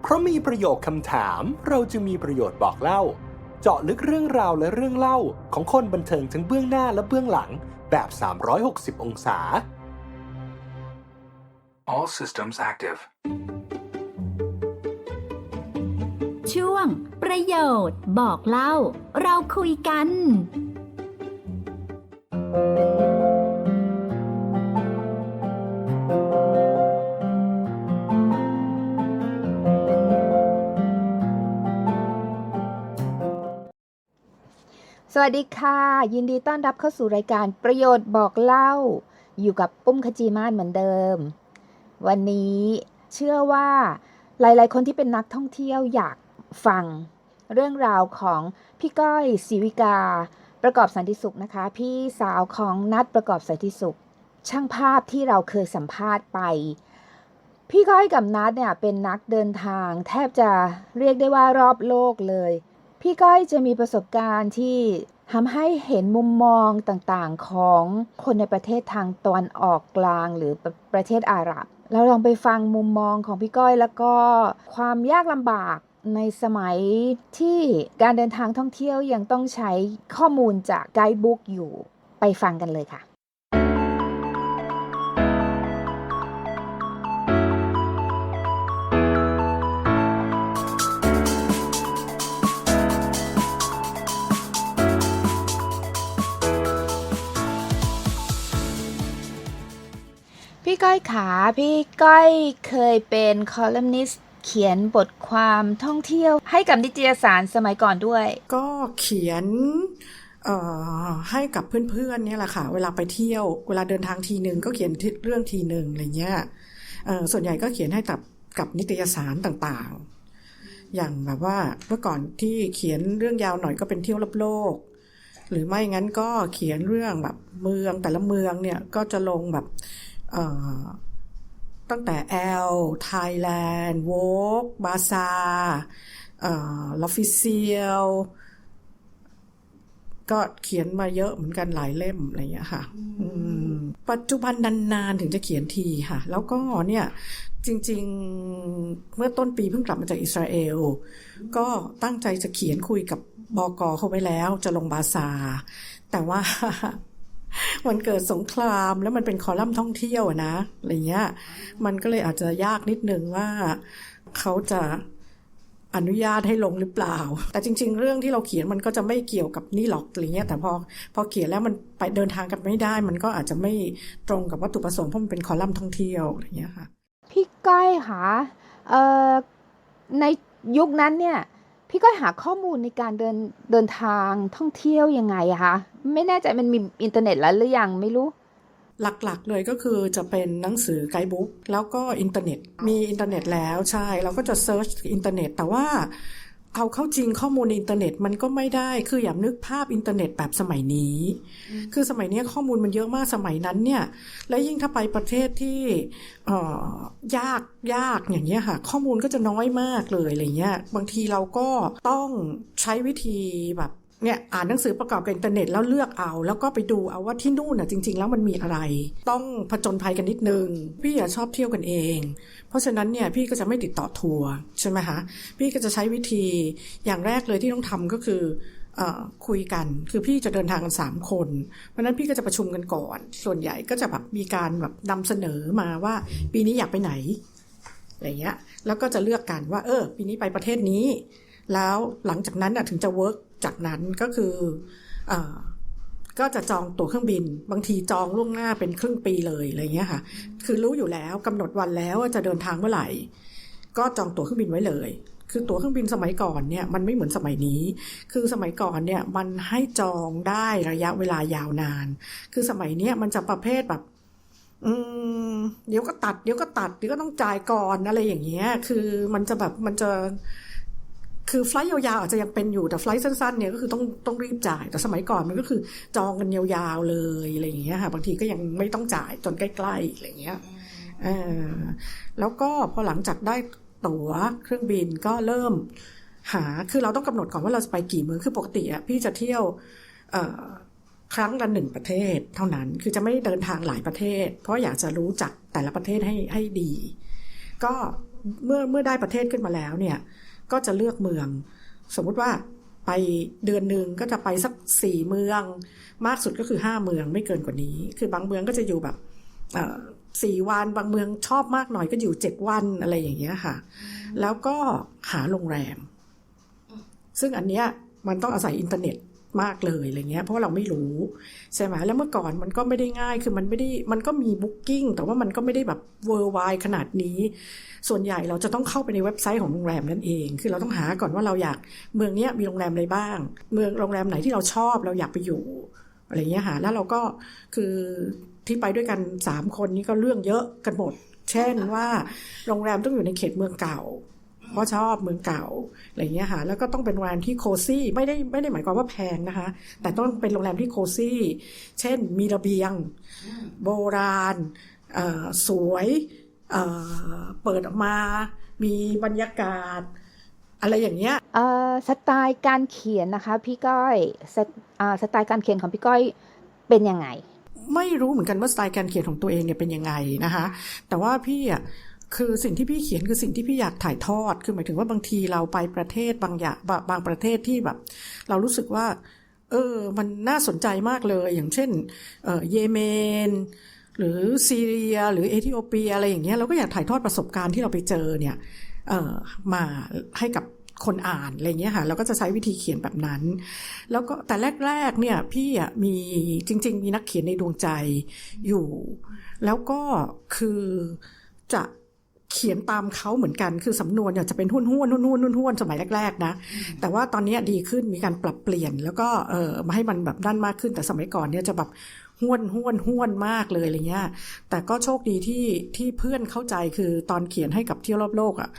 เพราะมีประโยคคำถามเราจึงมีประโยชน์บอกเล่า เจาะลึกเรื่องราวและเรื่องเล่าของคนบันเทิงทั้งเบื้องหน้าและเบื้องหลังแบบ 360 องศา All systems active. ช่วง ประโยชน์บอกเล่า เราคุยกัน สวัสดีค่ะ ยินดีต้อนรับเข้าสู่รายการประโยชน์บอกเล่า อยู่กับปุ้มขจีมานเหมือนเดิม วันนี้เชื่อว่าหลาย ๆ คนที่เป็นนักท่องเที่ยวอยากฟัง เรื่องราวของพี่ก้อยศิวิกา ประกอบสันติสุขนะคะ พี่สาวของนัดประกอบสันติสุข ช่างภาพที่เราเคยสัมภาษณ์ไป พี่ก้อยกับนัดเนี่ยเป็นนักเดินทาง แทบจะเรียกได้ว่ารอบโลกเลย พี่ก้อยจะมีประสบการณ์ที่ทำให้เห็นมุมมองต่างๆของคนในประเทศทางตะวันออกกลางหรือปรประเทศอาหรับ เราลองไปฟังมุมมองของพี่ก้อยแล้วก็ความยากลำบากในสมัยที่การเดินทางท่องเที่ยวยังต้องใช้ข้อมูลจากไกด์บุ๊กอยู่ไปฟังกันเลยค่ะ พี่ก้อยขา พี่ก้อยเคยเป็นคอลัมนิสต์เขียนบทความท่องเที่ยว ให้กับนิตยสารสมัยก่อนด้วย ก็เขียนให้กับเพื่อนๆเนี่ยแหละค่ะ เวลาไปเที่ยว เวลาเดินทางทีหนึ่งก็เขียนเรื่องทีหนึ่งอะไรเงี้ยส่วนใหญ่ก็เขียนให้กับกับนิตยสารต่างๆ อย่างแบบว่าเมื่อก่อนที่เขียนเรื่องยาวหน่อยก็เป็นเที่ยวรอบโลก หรือไม่งั้นก็เขียนเรื่องแบบเมืองแต่ละเมืองเนี่ยก็จะลงแบบ ตั้งแต่แอลไทยแลนด์โวกบาซาเอ่อลอฟิเซียลก็เขียนมาเยอะเหมือนกันหลายเล่มอะไรอย่างเงี้ยค่ะอืมปัจจุบันนานๆถึงจะเขียนทีค่ะ แล้วก็เนี่ยจริงๆ เมื่อต้นปีเพิ่งกลับมาจากอิสราเอล ก็ตั้งใจจะเขียนคุยกับบอกอเขาไว้แล้ว จะลงบาซาแต่ว่า มันเกิดสงครามแล้วมันเป็นคอลัมน์ท่องเที่ยวนะอะไรเงี้ย มันก็เลยอาจจะยากนิดนึงว่าเขาจะอนุญาตให้ลงหรือเปล่า แต่จริง ๆ เรื่องที่เราเขียนมันก็จะไม่เกี่ยวกับนี่หรอกอะไรเงี้ย แต่พอพอเขียนแล้วมันไปเดินทางกันไม่ได้ มันก็อาจจะไม่ตรงกับวัตถุประสงค์เพราะมันเป็นคอลัมน์ท่องเที่ยวอะไรเงี้ยค่ะ พี่ก้อยคะในยุคนั้นเนี่ย พี่ก้อยหาข้อมูลในการเดินเดินทางท่องเที่ยวยังไงอะคะไม่แน่ใจมันมีอินเทอร์เน็ตแล้วหรือยังไม่รู้ หลักๆเลยก็คือจะเป็นหนังสือไกด์บุ๊กแล้วก็อินเทอร์เน็ต มีอินเทอร์เน็ตแล้วใช่ เราก็จะเซิร์ชอินเทอร์เน็ต แต่ว่า เอาเข้าจริงข้อมูลในอินเทอร์เน็ตมันก็ไม่ได้ คืออย่านึกภาพอินเทอร์เน็ตแบบสมัยนี้ คือสมัยนี้ข้อมูลมันเยอะมากสมัยนั้นเนี่ย และยิ่งถ้าไปประเทศที่เอ่อยากยากอย่างเงี้ยค่ะ ข้อมูลก็จะน้อยมากเลยอะไรเงี้ย บางทีเราก็ต้องใช้วิธีแบบ เนี่ยอ่านหนังสือประกอบกับอินเทอร์เน็ตแล้วเลือกเอา แล้วก็ไปดูเอาว่าที่นู่นน่ะจริง ๆ แล้วมันมีอะไร ต้องผจญภัยกันนิดนึง พี่อะชอบเที่ยวกันเอง เพราะฉะนั้นเนี่ยพี่ก็จะไม่ติดต่อทัวร์ใช่ไหมคะพี่ก็จะใช้วิธีอย่างแรกเลยที่ต้องทำก็คือเอ่อคุยกันคือพี่จะเดินทางกันสามคนเพราะฉะนั้นพี่ก็จะประชุมกันก่อน ส่วนใหญ่ก็จะแบบมีการแบบนำเสนอมาว่าปีนี้อยากไปไหนอะไรเงี้ยแล้วก็จะเลือกกันว่า เออ ปีนี้ไปประเทศนี้ แล้วหลังจากนั้นถึงจะเวิร์กจากนั้นก็คืออก็จะจองตั๋วเครื่องบิน บางทีจองล่วงหน้าเป็นครึ่งปีเลยอะไรเงี้ยค่ะ คือรู้อยู่แล้วกำหนดวันแล้วว่าจะเดินทางเมื่อไหร่ ก็จองตั๋วเครื่องบินไว้เลย คือตั๋วเครื่องบินสมัยก่อนเนี่ยมันไม่เหมือนสมัยนี้ คือสมัยก่อนเนี่ยมันให้จองได้ระยะเวลายาวนาน คือสมัยเนี้ยมันจะประเภทแบบอืมเดี๋ยวก็ตัดเดี๋ยวก็ตัดเดี๋ยวก็ต้องจ่ายก่อนอะไรอย่างเงี้ย คือมันจะแบบมันจะ คือไฟลท์ยาวๆอาจจะยังเป็นอยู่แต่ไฟลท์สั้นๆเนี่ยก็คือต้องต้องรีบจ่าย แต่สมัยก่อนมันก็คือจองกันยาวๆเลยอะไรอย่างเงี้ยค่ะบางทีก็ยังไม่ต้องจ่ายจนใกล้ๆอะไรอย่างเงี้ยเออแล้วก็พอหลังจากได้ตั๋วเครื่องบินก็เริ่มหาคือเราต้องกำหนดก่อนว่าเราจะไปกี่เมืองคือปกติอะพี่จะเที่ยวเอ่อครั้งละหนึ่งประเทศเท่านั้น คือจะไม่เดินทางหลายประเทศ เพราะอยากจะรู้จักแต่ละประเทศให้ให้ดี ก็เมื่อเมื่อได้ประเทศขึ้นมาแล้วเนี่ย ก็จะเลือกเมือง สมมุติว่าไปเดือนหนึ่งก็จะไปสักสี่เมือง มากสุดก็คือห้าเมืองไม่เกินกว่านี้ คือบางเมืองก็จะอยู่แบบเอ่อสี่วันบางเมืองชอบมากหน่อยก็อยู่เจ็ดวันอะไรอย่างเงี้ยค่ะ แล้วก็หาโรงแรม ซึ่งอันเนี้ยมันต้องอาศัยอินเทอร์เน็ต มากเลยอะไรเงี้ยเพราะเราไม่รู้ใช่ไหมแล้วเมื่อก่อนมันก็ไม่ได้ง่ายคือมันไม่ได้มันก็มีบุ๊กิ้งแต่ว่ามันก็ไม่ได้แบบเวอร์ไวขนาดนี้ ส่วนใหญ่เราจะต้องเข้าไปในเว็บไซต์ของโรงแรมนั่นเอง คือเราต้องหาก่อนว่าเราอยากเมืองเนี้ยมีโรงแรมอะไรบ้าง เมืองโรงแรมไหนที่เราชอบเราอยากไปอยู่อะไรเงี้ยค่ะแล้วเราก็คือที่ไปด้วยกันสามคนนี้ก็เรื่องเยอะกันหมด เช่นว่าโรงแรมต้องอยู่ในเขตเมืองเก่า เพราะชอบเมืองเก่าอะไรเงี้ยค่ะแล้วก็ต้องเป็นโรงแรมที่โคซี่ไม่ได้ไม่ได้หมายความว่าแพงนะคะ แต่ต้องเป็นโรงแรมที่โคซี่ เช่นมีระเบียง โบราณเอ่อสวยเอ่อเปิดออกมา มีบรรยากาศ อะไรอย่างเงี้ยเอ่อสไตล์การเขียนนะคะพี่ก้อยสไอ่าสไตล์การเขียนของพี่ก้อยเป็นยังไง ไม่รู้เหมือนกันว่าสไตล์การเขียนของตัวเองเนี่ยเป็นยังไงนะคะ แต่ว่าพี่อะ คือสิ่งที่พี่เขียนคือสิ่งที่พี่อยากถ่ายทอด คือหมายถึงว่าบางทีเราไปประเทศบางอย่างบางประเทศที่แบบ เรารู้สึกว่า เออ มันน่าสนใจมากเลย อย่างเช่น เออเยเมน หรือซีเรีย หรือเอธิโอเปียอะไรอย่างเงี้ยเราก็อยากถ่ายทอดประสบการณ์ที่เราไปเจอเนี่ย เออมาให้กับคนอ่านอะไรเงี้ยค่ะเราก็จะใช้วิธีเขียนแบบนั้น แล้วก็แต่แรกๆเนี่ยพี่อะมีจริง ๆ มีนักเขียนในดวงใจอยู่ แล้วก็คือจะ เขียนตามเขาเหมือนกันคือสำนวนเนี่ยจะเป็นห้วนห้วนห้วนห้วนห้วนห้วนสมัยแรกๆนะแต่ว่าตอนนี้ดีขึ้นมีการปรับเปลี่ยน แล้วก็เออมาให้มันแบบด้านมากขึ้นแต่สมัยก่อนเนี่ยจะแบบห้วนห้วนห้วนมากเลยอะไรเงี้ยแต่ก็โชคดีที่ที่เพื่อนเข้าใจคือตอนเขียนให้กับเที่ยวรอบโลกอะ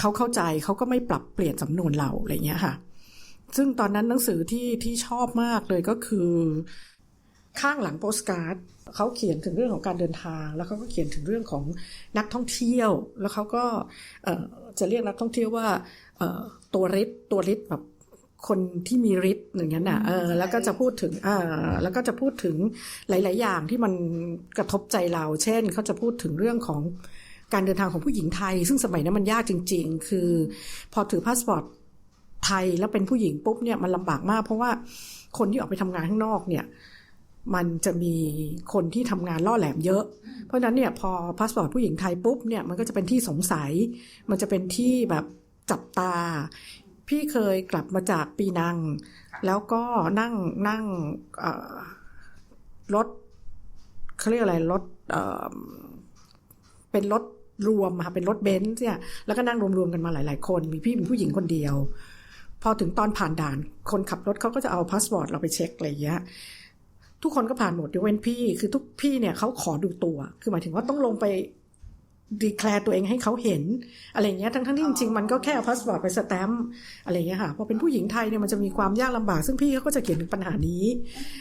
เขาเข้าใจเขาก็ไม่ปรับเปลี่ยนสำนวนเราอะไรเงี้ยค่ะ ซึ่งตอนนั้นหนังสือที่ที่ชอบมากเลยก็คือ ข้างหลังโปสการ์ดเขาเขียนถึงเรื่องของการเดินทาง แล้วเขาก็เขียนถึงเรื่องของนักท่องเที่ยว แล้วเขาก็จะเรียกนักท่องเที่ยวว่าตัวริดตัวริดแบบคนที่มีฤทธิ์อย่างนั้นน่ะเออแล้วก็จะพูดถึงอ่าแล้วก็จะพูดถึงหลาย ๆ อย่างที่มันกระทบใจเรา เช่นเขาจะพูดถึงเรื่องของการเดินทางของผู้หญิงไทย ซึ่งสมัยนั้นมันยากจริง ๆ คือ พอถือพาสปอร์ตไทยแล้วเป็นผู้หญิงปุ๊บเนี่ยมันลำบากมาก เพราะว่าคนที่ออกไปทำงานข้างนอกเนี่ย มันจะมีคนที่ทำงานล่อแหลมเยอะ เพราะนั้นเนี่ยพอพาสปอร์ตผู้หญิงไทยปุ๊บเนี่ยมันก็จะเป็นที่สงสัย มันจะเป็นที่แบบจับตา พี่เคยกลับมาจากปีนัง แล้วก็นั่งนั่งรถเขาเรียกอะไรรถเเป็นรถรวมค่ะเป็นรถเบนซ์เนี่ยแล้วก็นั่งรวมๆกันมาหลาย ๆ คน มีพี่เป็นผู้หญิงคนเดียว พอถึงตอนผ่านด่าน คนขับรถเขาก็จะเอาพาสปอร์ตเราไปเช็คอะไรอย่างเงี้ย ทุกคนก็ผ่านหมดยกเว้นพี่ คือทุกพี่เนี่ยเขาขอดูตัว คือหมายถึงว่าต้องลงไปดีแคลร์ตัวเองให้เขาเห็น อะไรอย่างเงี้ย ทั้งทั้งที่จริงๆ มันก็แค่เอาพาสปอร์ตไปสแตมป์อะไรอย่างเงี้ยค่ะ พอเป็นผู้หญิงไทยเนี่ยมันจะมีความยากลำบาก ซึ่งพี่เขาก็จะเขียนถึงปัญหานี้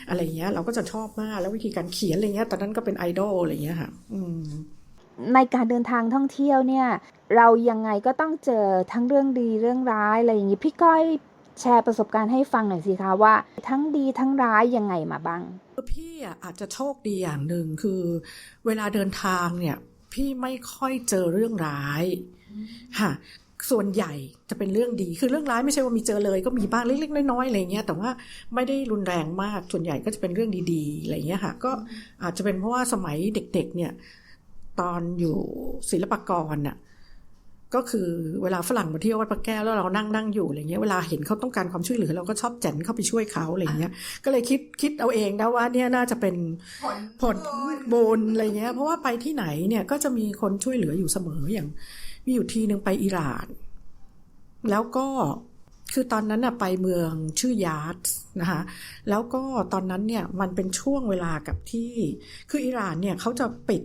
อะไรอย่างเงี้ย เราก็จะชอบมาก แล้ววิธีการเขียนอะไรเงี้ย ตอนนั้นก็เป็นไอดอลอะไรอย่างเงี้ยค่ะ อืมในการเดินทางท่องเที่ยวเนี่ย เรายังไงก็ต้องเจอทั้งเรื่องดีเรื่องร้ายอะไรอย่างนี้พี่ก้อย แชร์ประสบการณ์ให้ฟังหน่อยสิคะว่า ทั้งดีทั้งร้ายยังไงมาบ้างพี่อะอาจจะโชคดีอย่างหนึ่งคือ เวลาเดินทางเนี่ย พี่ไม่ค่อยเจอเรื่องร้ายค่ะส่วนใหญ่จะเป็นเรื่องดี คือเรื่องร้ายไม่ใช่ว่ามีเจอเลย ก็มีบ้างเล็กๆน้อยๆอะไรเงี้ย แต่ว่าไม่ได้รุนแรงมาก ส่วนใหญ่ก็จะเป็นเรื่องดีๆอะไรเงี้ยค่ะ ก็อาจจะเป็นเพราะว่าสมัยเด็ก ๆ เนี่ย ตอนอยู่ศิลปากรน่ะ ก็คือเวลาฝรั่งมาเที่ยววัดพระแก้วแล้วเรานั่งนั่งอยู่อะไรเงี้ยเวลาเห็นเขาต้องการความช่วยเหลือเราก็ชอบแจนเข้าไปช่วยเขาอะไรเงี้ย ก็เลยคิดคิดเอาเองนะว่าเนี่ยน่าจะเป็นผลบุญอะไรเงี้ย เพราะว่าไปที่ไหนเนี่ยก็จะมีคนช่วยเหลืออยู่เสมออย่าง มีอยู่ทีหนึ่งไปอิหร่าน แล้วก็คือตอนนั้นน่ะไปเมืองชื่อยาร์ดนะคะแล้วก็ตอนนั้นเนี่ยมันเป็นช่วงเวลากับที่ คืออิหร่านเนี่ยเขาจะปิด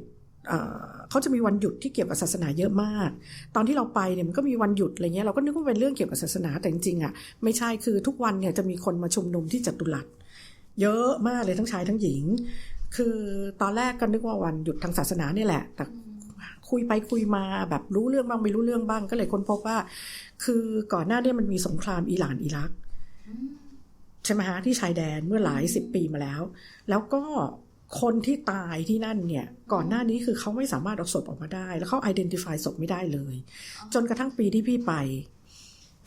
เขาจะมีวันหยุดที่เกี่ยวกับศาสนาเยอะมาก ตอนที่เราไปเนี่ยมันก็มีวันหยุดอะไรเงี้ยเราก็นึกว่าเป็นเรื่องเกี่ยวกับศาสนาแต่จริงๆอะไม่ใช่คือทุกวันเนี่ยจะมีคนมาชุมนุมที่จัตุรัสเยอะมากเลยทั้งชายทั้งหญิง คือตอนแรกก็นึกว่าวันหยุดทางศาสนาเนี่ยแหละ แต่คุยไปคุยมาแบบรู้เรื่องบ้างไม่รู้เรื่องบ้างก็เลยค้นพบว่า คือก่อนหน้านี้มันมีสงครามอิหร่านอิรักใช่ไหมฮะที่ชายแดนเมื่อหลายสิบปีมาแล้ว แล้วก็ คนที่ตายที่นั่นเนี่ย ก่อนหน้านี้คือเขาไม่สามารถเอาศพออกมาได้ แล้วเขา identify ศพไม่ได้เลย จนกระทั่งปีที่พี่ไป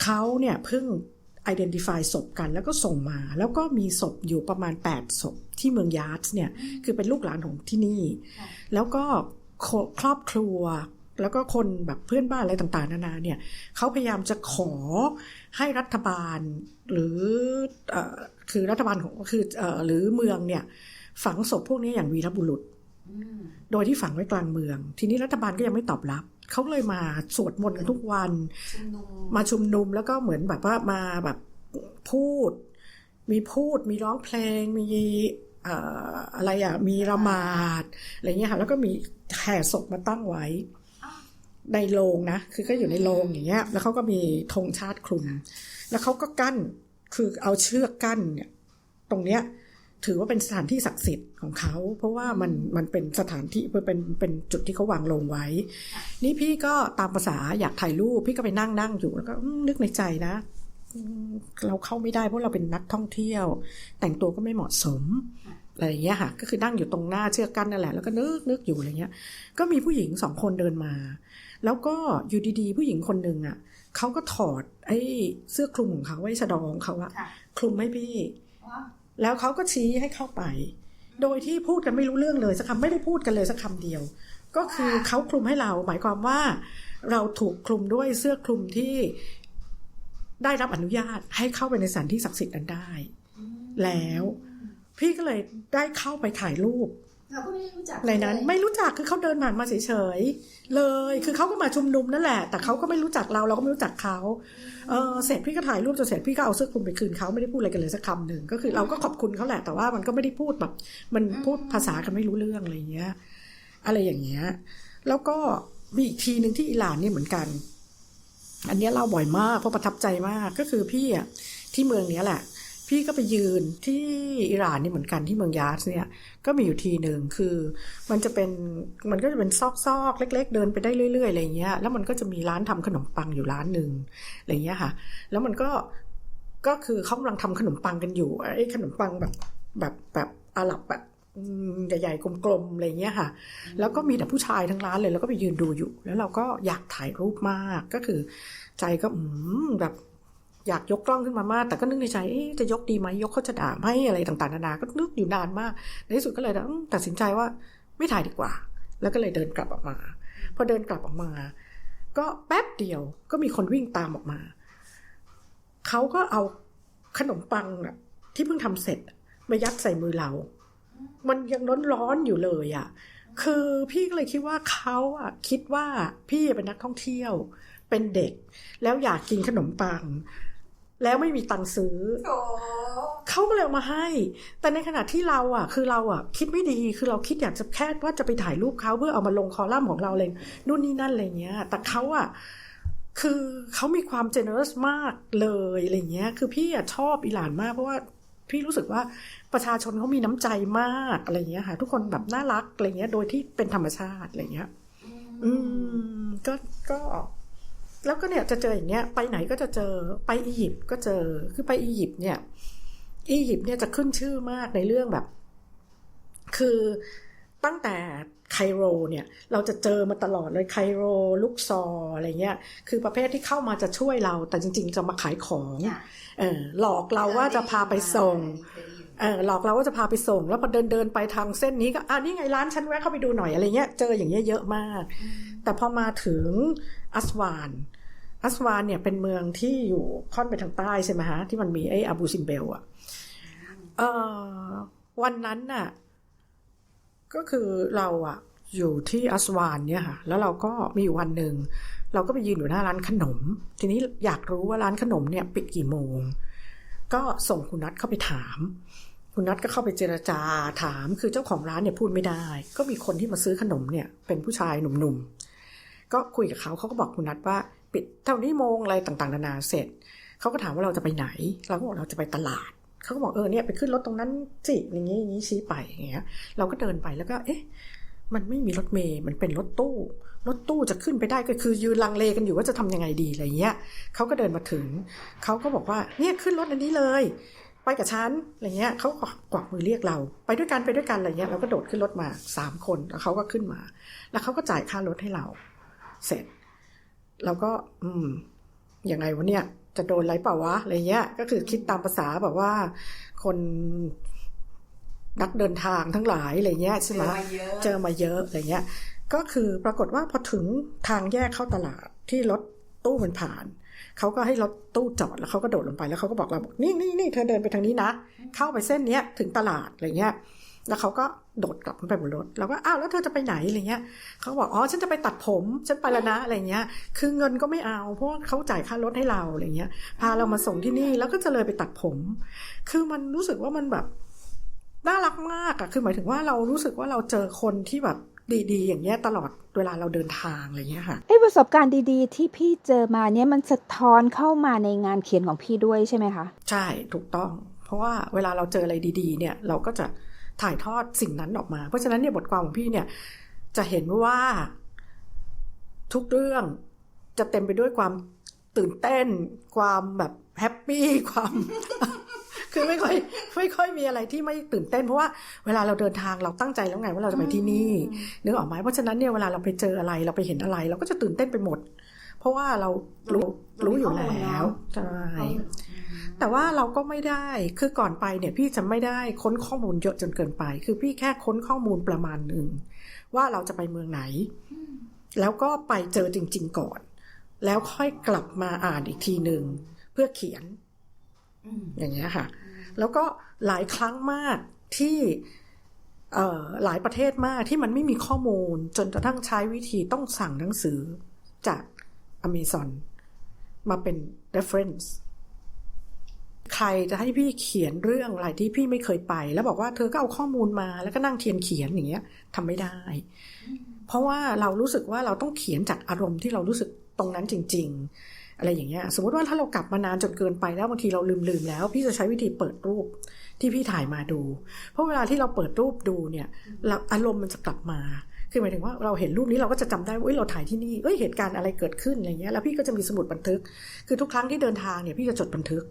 เขาเนี่ยเพิ่ง identify ศพกันแล้วก็ส่งมา แล้วก็มีศพอยู่ประมาณ 8 ศพที่เมืองยาร์ดเนี่ย คือเป็นลูกหลานของที่นี่ แล้วก็ครครอบครัวแล้วก็คนแบบเพื่อนบ้านอะไรต่างๆ นานาเนี่ยเขาพยายามจะขอให้รัฐบาลหรือเออคือรัฐบาลของคือเออหรือเมืองเนี่ย ฝังศพพวกนี้อย่างวีรบุรุษ โดยที่ฝังไว้กลางเมือง ทีนี้รัฐบาลก็ยังไม่ตอบรับ เขาเลยมาสวดมนต์กันทุกวัน มาชุมนุมแล้วก็เหมือนแบบว่ามาแบบพูด มีพูด มีร้องเพลง มีเอ่ออะไรอะ มีระหมาดอะไรเงี้ยค่ะ แล้วก็มีแห่ศพมาตั้งไว้ ในโรงนะ คือก็อยู่ในโรงอย่างเงี้ย แล้วเขาก็มีธงชาติคลุม แล้วเขาก็กั้น คือเอาเชือกกั้นเนี่ย ตรงเนี้ย ถือว่าเป็นสถานที่ศักดิ์สิทธิ์ของเขา เพราะว่ามันมันเป็นสถานที่เป็นเป็นจุดที่เขาวางลงไว้ นี่พี่ก็ตามภาษาอยากถ่ายรูปพี่ก็ไปนั่งนั่งอยู่แล้วก็อืมนึกในใจนะอืมเราเข้าไม่ได้เพราะเราเป็นนักท่องเที่ยว แต่งตัวก็ไม่เหมาะสมอะไรอย่างเงี้ยค่ะก็คือนั่งอยู่ตรงหน้าเชือกกั้นนั่นแหละแล้วก็นึกนึกอยู่อะไรเงี้ย ก็มีผู้หญิงสองคนเดินมา แล้วก็อยู่ดีๆ ผู้หญิงคนหนึ่งอะเขาก็ถอดไอ้เสื้อคลุมของเขาไว้สะดองของเขาอะคลุมให้พี่ แล้วเขาก็ชี้ให้เข้าไป โดยที่พูดกันไม่รู้เรื่องเลยสักคำไม่ได้พูดกันเลยสักคำเดียว ก็คือเขาคลุมให้เรา หมายความว่าเราถูกคลุมด้วยเสื้อคลุมที่ได้รับอนุญาตให้เข้าไปในสถานที่ศักดิ์สิทธิ์นั้นได้ แล้วพี่ก็เลยได้เข้าไปถ่ายรูป เราก็ไม่ได้รู้จักในนั้น ไม่รู้จักคือเขาเดินผ่านมาเฉยๆเลย คือเขาก็มาชุมนุมนั่นแหละ แต่เขาก็ไม่รู้จักเราเราก็ไม่รู้จักเขาเออเสร็จพี่ก็ถ่ายรูปจนเสร็จพี่ก็เอาเสื้อคลุมไปคืนเขาไม่ได้พูดอะไรกันเลยสักคำหนึ่งก็คือเราก็ขอบคุณเขาแหละแต่ว่ามันก็ไม่ได้พูดแบบ มันพูดภาษากันไม่รู้เรื่องอะไรอย่างเงี้ย อะไรอย่างเงี้ย แล้วก็มีอีกทีหนึ่งที่อิหร่านเนี่ยเหมือนกัน อันเนี้ยเล่าบ่อยมากเพราะประทับใจมากก็คือพี่อะที่เมืองเนี้ยแหละ พี่ก็ไปยืนที่อิหร่านนี่เหมือนกันที่เมืองยาสเนี่ย ก็มีอยู่ทีหนึ่งคือ มันจะเป็นมันก็จะเป็นซอกๆเล็ก ๆ เดินไปได้เรื่อยๆอะไรเงี้ย แล้วมันก็จะมีร้านทำขนมปังอยู่ร้านหนึ่งอะไรเงี้ยค่ะ แล้วมันก็ก็คือเขากำลังทำขนมปังกันอยู่ไอ้ขนมปังแบบแบบแบบอาหรับแบบใหญ่ๆกลมๆอะไรเงี้ยค่ะ แล้วก็มีแต่ผู้ชายทั้งร้านเลย แล้วก็ไปยืนดูอยู่ แล้วเราก็อยากถ่ายรูปมากก็คือ ใจก็อืมแบบ อยากยกกล้องขึ้นมามาก แต่ก็นึกในใจจะยกดีไหมยกเขาจะด่าไหมอะไรต่างๆนานาก็นึกอยู่นานมาก ในที่สุดก็เลยตัดสินใจว่าไม่ถ่ายดีกว่า แล้วก็เลยเดินกลับออกมา พอเดินกลับออกมา ก็แป๊บเดียวก็มีคนวิ่งตามออกมาเขาก็เอาขนมปังที่เพิ่งทำเสร็จมายัดใส่มือเรา มันยังร้อนๆอยู่เลยอะ คือพี่ก็เลยคิดว่าเขาอะคิดว่าพี่เป็นนักท่องเที่ยว เป็นเด็ก แล้วอยากกินขนมปัง แล้วไม่มีตังค์ซื้อโอ้เขาก็เลยเอามาให้ แต่ในขณะที่เราอะ คือเราอะ คิดไม่ดีคือเราคิดอยากจะแค่ว่าจะไปถ่ายรูปเขาเพื่อเอามาลงคอลัมน์ของเราเลยนู่นนี่นั่นอะไรเงี้ย แต่เขาอะคือเขามีความ generous มากเลยอะไรเงี้ย คือพี่อะชอบอิหร่านมากเพราะว่าพี่รู้สึกว่าประชาชนเขามีน้ำใจมากอะไรเงี้ยค่ะ ทุกคนแบบน่ารักอะไรเงี้ย โดยที่เป็นธรรมชาติอะไรเงี้ย อืมก็ก็ แล้วก็เนี่ยจะเจออย่างเงี้ยไปไหนก็จะเจอไปอียิปต์ก็เจอคือไปอียิปต์เนี่ย อียิปต์เนี่ยจะขึ้นชื่อมากในเรื่องแบบ คือตั้งแต่ไคโรเนี่ย เราจะเจอมาตลอดเลยไคโรลุกซอร์อะไรเงี้ย คือประเภทที่เข้ามาจะช่วยเรา แต่จริง ๆ จะมาขายของเออหลอกเราว่าจะพาไปส่งเออหลอกเราว่าจะพาไปส่ง แล้วพอเดินเดินไปทางเส้นนี้ก็อ่านี่ไงร้านฉันแวะเข้าไปดูหน่อยอะไรเงี้ยเจออย่างเงี้ยเยอะมากแต่พอมาถึงอัสวานอัสวานเนี่ยเป็นเมืองที่อยู่ค่อนไปทางใต้ใช่ไหมฮะที่มันมีไอ้อาบูซิมเบลอะเออวันนั้นน่ะก็คือเราอะอยู่ที่อัสวานเนี่ยค่ะ แล้วเราก็มีอยู่วันหนึ่งเราก็ไปยืนอยู่หน้าร้านขนม ทีนี้อยากรู้ว่าร้านขนมเนี่ยปิดกี่โมง ก็ส่งคุณนัทเข้าไปถาม คุณนัทก็เข้าไปเจรจาถาม คือเจ้าของร้านเนี่ยพูดไม่ได้ ก็มีคนที่มาซื้อขนมเนี่ย เป็นผู้ชายหนุ่มๆ ก็คุยกับเขาเขาก็บอกคุณนัทว่า ปิดเท่านี้โมงอะไรต่างๆนานาเสร็จเขาก็ถามว่าเราจะไปไหน เราก็บอกเราจะไปตลาดเขาก็บอกเออเนี่ยไปขึ้นรถตรงนั้นสิอย่างงี้อย่างงี้ชี้ไปอย่างเงี้ย เราก็เดินไปแล้วก็ เอ๊ะ มันไม่มีรถเมย์มันเป็นรถตู้ รถตู้จะขึ้นไปได้ก็คือยืนลังเลกันอยู่ว่าจะทำยังไงดีอะไรเงี้ยเขาก็เดินมาถึงเขาก็บอกว่าเนี่ยขึ้นรถอันนี้เลย ไปกับฉันอะไรเงี้ยเขาก็กวักมือเรียกเรา ไปด้วยกันไปด้วยกันอะไรเงี้ยเราก็โดดขึ้นรถมาสามคนแล้วเขาก็ขึ้นมา แล้วเขาก็จ่ายค่ารถให้เรา เสร็จ เราก็ อืมยังไงวะเนี่ย จะโดนอะไรเปล่าวะอะไรเงี้ย ก็คือคิดตามภาษาแบบว่า คนนักเดินทางทั้งหลายอะไรเงี้ยใช่ไหมเจอมาเยอะอะไรเงี้ย ก็คือปรากฏว่าพอถึงทางแยกเข้าตลาดที่รถตู้มันผ่านเขาก็ให้รถตู้จอดแล้วเขาก็โดดลงไปแล้วเขาก็บอกเราบอกนี่นี่นี่เธอเดินไปทางนี้นะเข้าไปเส้นเนี้ยถึงตลาดอะไรเงี้ย แล้วเขาก็โดดกลับขึ้นไปบนรถเราก็อ้าวแล้วเธอจะไปไหนอะไรเงี้ยเขาบอกอ๋อฉันจะไปตัดผมฉันไปแล้วนะอะไรเงี้ย คือเงินก็ไม่เอาเพราะว่าเขาจ่ายค่ารถให้เราอะไรเงี้ย พาเรามาส่งที่นี่แล้วก็จะเลยไปตัดผม คือมันรู้สึกว่ามันแบบน่ารักมากอะคือหมายถึงว่าเรารู้สึกว่าเราเจอคนที่แบบดีๆ อย่างเงี้ยตลอดเวลาเราเดินทางอะไรเงี้ยค่ะไอ้ประสบการณ์ดีๆ ที่พี่เจอมาเนี่ยมันสะท้อนเข้ามาในงานเขียนของพี่ด้วยใช่ไหมคะ ใช่ถูกต้อง เพราะว่าเวลาเราเจออะไรดี ๆ เนี่ยเราก็จะ ถ่ายทอดสิ่งนั้นออกมา เพราะฉะนั้นเนี่ยบทความของพี่เนี่ยจะเห็นว่าทุกเรื่องจะเต็มไปด้วยความตื่นเต้น ความแบบแฮปปี้ความคือไม่ค่อยไม่ค่อยมีอะไรที่ไม่ตื่นเต้นเพราะว่าเวลาเราเดินทางเราตั้งใจแล้วไงว่าเราจะไปที่นี่นึกออกไหมเพราะฉะนั้นเนี่ยเวลาเราไปเจออะไรเราไปเห็นอะไร เราก็จะตื่นเต้นไปหมด เพราะว่าเรารู้รู้อยู่แล้วใช่ แต่ว่าเราก็ไม่ได้ คือก่อนไปเนี่ยพี่จะไม่ได้ค้นข้อมูลเยอะจนเกินไป คือพี่แค่ค้นข้อมูลประมาณหนึ่งว่าเราจะไปเมืองไหน แล้วก็ไปเจอจริง ๆก่อน แล้วค่อยกลับมาอ่านอีกทีหนึ่งเพื่อเขียนอย่างเงี้ยค่ะ แล้วก็หลายครั้งมากที่เอ่อหลายประเทศมากที่มันไม่มีข้อมูล จนกระทั่งใช้วิธีต้องสั่งหนังสือจากอเมซอนมาเป็น reference ใครจะให้พี่เขียนเรื่องอะไรที่พี่ไม่เคยไป แล้วบอกว่าเธอก็เอาข้อมูลมาแล้วก็นั่งเทียนเขียนอย่างเงี้ยทำไม่ได้ เพราะว่าเรารู้สึกว่าเราต้องเขียนจากอารมณ์ที่เรารู้สึกตรงนั้นจริง ๆ อะไรอย่างเงี้ย สมมติว่าถ้าเรากลับมานานจนเกินไปแล้วบางทีเราลืมลืมๆแล้ว พี่จะใช้วิธีเปิดรูปที่พี่ถ่ายมาดู เพราะเวลาที่เราเปิดรูปดูเนี่ยอารมณ์มันจะกลับมาคือหมายถึงว่าเราเห็นรูปนี้เราก็จะจำได้ว่าเอ้ยเราถ่ายที่นี่เอ้ยเหตุการณ์อะไรเกิดขึ้นอะไรเงี้ยแล้วพี่ก็จะมีสมุดบันทึก คือทุกครั้งที่เดินทางเนี่ยพี่จะจดบันทึก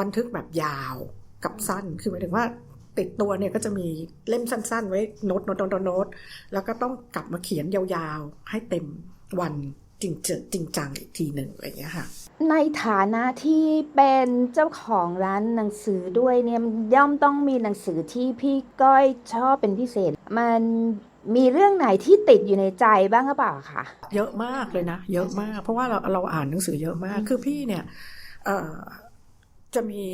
บันทึกแบบยาวกับสั้น คือหมายถึงว่าติดตัวเนี่ยก็จะมีเล่มสั้น ๆ ไว้โน้ตโน้ตโน้ตโน้ตแล้วก็ต้องกลับมาเขียนยาวๆ ให้เต็มวันจริงจจริงจังอีกทีหนึ่งอะไรอย่างเงี้ยค่ะในฐานะที่เป็นเจ้าของร้านหนังสือด้วยเนี่ยมันย่อมต้องมีหนังสือที่พี่ก้อยชอบเป็นพิเศษ มันมีเรื่องไหนที่ติดอยู่ในใจบ้างหรือเปล่าคะเยอะมากเลยนะ เยอะมาก เพราะว่าเราเราอ่านหนังสือเยอะมากคือพี่เนี่ยเอ่อ จะมี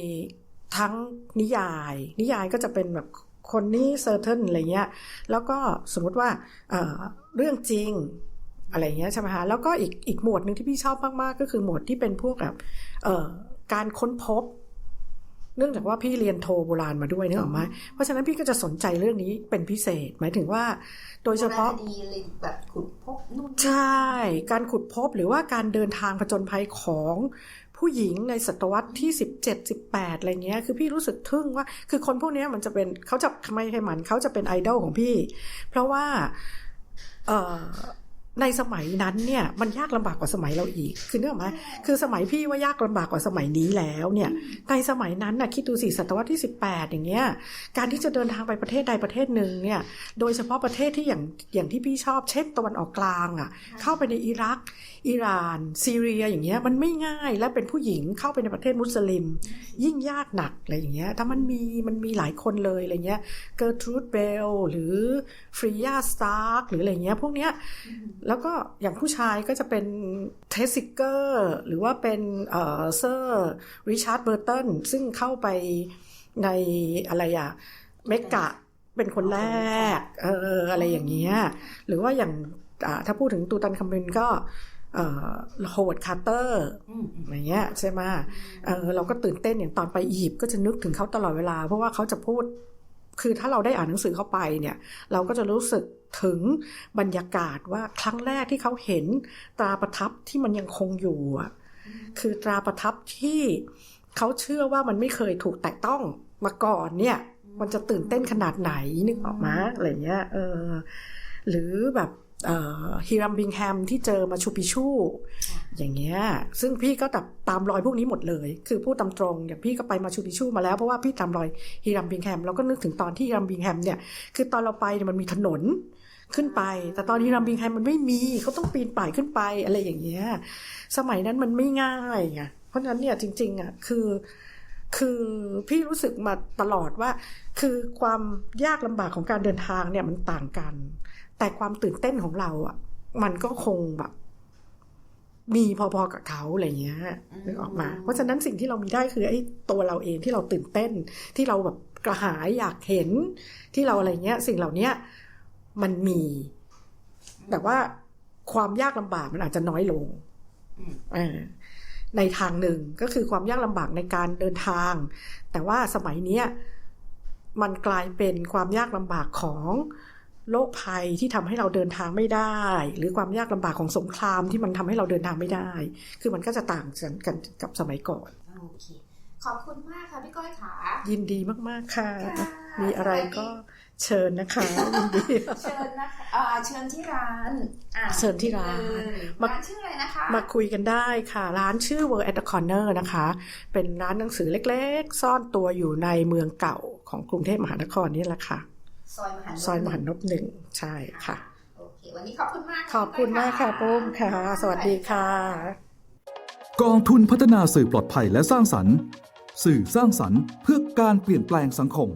ทั้งนิยาย นิยายก็จะเป็นแบบคนนี้เซอร์เทนอะไรเงี้ย แล้วก็สมมติว่าเอ่อเรื่องจริงอะไรเงี้ยใช่ไหมคะแล้วก็อีกอีกหมวดหนึ่งที่พี่ชอบมาก ๆ ก็คือหมวดที่เป็นพวกแบบเอ่อการค้นพบ เนื่องจากว่าพี่เรียนโทโบราณมาด้วยนึกออกไหมเพราะฉะนั้นพี่ก็จะสนใจเรื่องนี้เป็นพิเศษ หมายถึงว่า โดยเฉพาะดีเลยแบบขุดพบนู่นใช่ การขุดพบหรือว่าการเดินทางผจญภัยของ ผู้หญิงในศตวรรษที่ 17 18 อะไรเงี้ย คือพี่รู้สึกทึ่งว่า คือคนพวกนี้มันจะเป็นเขาจะทำไมให้มันเขาจะเป็นไอดอลของพี่ เพราะว่า เออ ในสมัยนั้นเนี่ยมันยากลำบากกว่าสมัยเราอีก คือเนื่องไหมคือสมัยพี่ว่ายากลำบากกว่าสมัยนี้แล้วเนี่ยในสมัยนั้นน่ะคิดดูสิศตวรรษที่ 18 อย่างเงี้ยการที่จะเดินทางไปประเทศใดประเทศหนึ่งเนี่ยโดยเฉพาะประเทศที่อย่างอย่างที่พี่ชอบเช่นตะวันออกกลางอะเข้าไปในอิรัก อิหร่าน ซีเรียอย่างเงี้ยมันไม่ง่ายและเป็นผู้หญิงเข้าไปในประเทศมุสลิม ยิ่งยากหนักอะไรอย่างเงี้ยถ้ามันมีมันมีหลายคนเลยอะไรเงี้ยเกอร์ทรูดเบลหรือฟรียาสตาร์กหรืออะไรเงี้ยพวกเนี้ยแล้วก็อย่างผู้ชายก็จะเป็นเทสซิเกอร์หรือว่าเป็นเซอร์ริชาร์ดเบอร์ตันซึ่งเข้าไปในอะไรอะเมกะเป็นคนแรกเอออะไรอย่างเงี้ยหรือว่าอย่างถ้าพูดถึงตูตันคามินก็โฮเวิร์ดคาร์เตอร์อย่างเงี้ยใช่ไหมเเราก็ตื่นเต้นอย่างตอนไปอียิปต์ก็จะนึกถึงเขาตลอดเวลา เพราะว่าเขาจะพูด คือถ้าเราได้อ่านหนังสือเข้าไปเนี่ย เราก็จะรู้สึกถึงบรรยากาศว่าครั้งแรกที่เขาเห็นตราประทับที่มันยังคงอยู่อะคือตราประทับที่เขาเชื่อว่ามันไม่เคยถูกแตะต้องมาก่อนเนี่ย มันจะตื่นเต้นขนาดไหนนึกออกมาอะไรเงี้ยเออ หรือแบบ ฮิรัมบิงแฮมที่เจอมาชูปิชู อย่างเงี้ย ซึ่งพี่ก็แบบตามรอยพวกนี้หมดเลย คือพูดตามตรง อย่างพี่ก็ไปมาชูปิชูมาแล้ว เพราะว่าพี่ตามรอยฮิรัมบิงแฮมเราก็นึกถึงตอนที่ฮิรัมบิงแฮมเนี่ย คือตอนเราไปเนี่ยมันมีถนนขึ้นไป แต่ตอนฮิรัมบิงแฮมมันไม่มี เขาต้องปีนป่ายขึ้นไปอะไรอย่างเงี้ย สมัยนั้นมันไม่ง่ายไง เพราะฉะนั้นเนี่ยจริงๆอะคือคือพี่รู้สึกมาตลอดว่า คือความยากลำบากของการเดินทางเนี่ยมันต่างกัน แต่ความตื่นเต้นของเราอะ มันก็คงแบบ มีพอๆกับเขาอะไรเงี้ยนึกออกมา เพราะฉะนั้นสิ่งที่เรามีได้คือไอ้ตัวเราเองที่เราตื่นเต้น ที่เราแบบกระหายอยากเห็นที่เราอะไรเงี้ย สิ่งเหล่าเนี้ยมันมี แต่ว่าความยากลำบากมันอาจจะน้อยลงอ่าในทางหนึ่งก็คือความยากลำบากในการเดินทาง แต่ว่าสมัยเนี้ยมันกลายเป็นความยากลำบากของ โรคภัยที่ทำให้เราเดินทางไม่ได้ หรือความยากลำบากของสงครามที่มันทำให้เราเดินทางไม่ได้ คือมันก็จะต่างกันกันกับสมัยก่อนโอเคขอบคุณมากค่ะพี่ก้อยขายินดีมากๆค่ะค่ะ มีอะไรก็เชิญนะคะยินดีเชิญนะคะอ่าเชิญที่ร้านอ่าเชิญที่ร้านเออมาร้านชื่ออะไรนะคะ มาคุยกันได้ค่ะ ร้านชื่อ World at the Corner นะคะ เป็นร้านหนังสือเล็กๆ ซ่อนตัวอยู่ในเมืองเก่าของกรุงเทพมหานครนี่แหละค่ะ ซอยมหันซอยมหันนบหนึ่งใช่ค่ะโอเควันนี้ขอบคุณมากขอบคุณมากค่ะปุ้มค่ะ สวัสดีค่ะ กองทุนพัฒนาสื่อปลอดภัยและสร้างสรรค์ สื่อสร้างสรรค์เพื่อการเปลี่ยนแปลงสังคม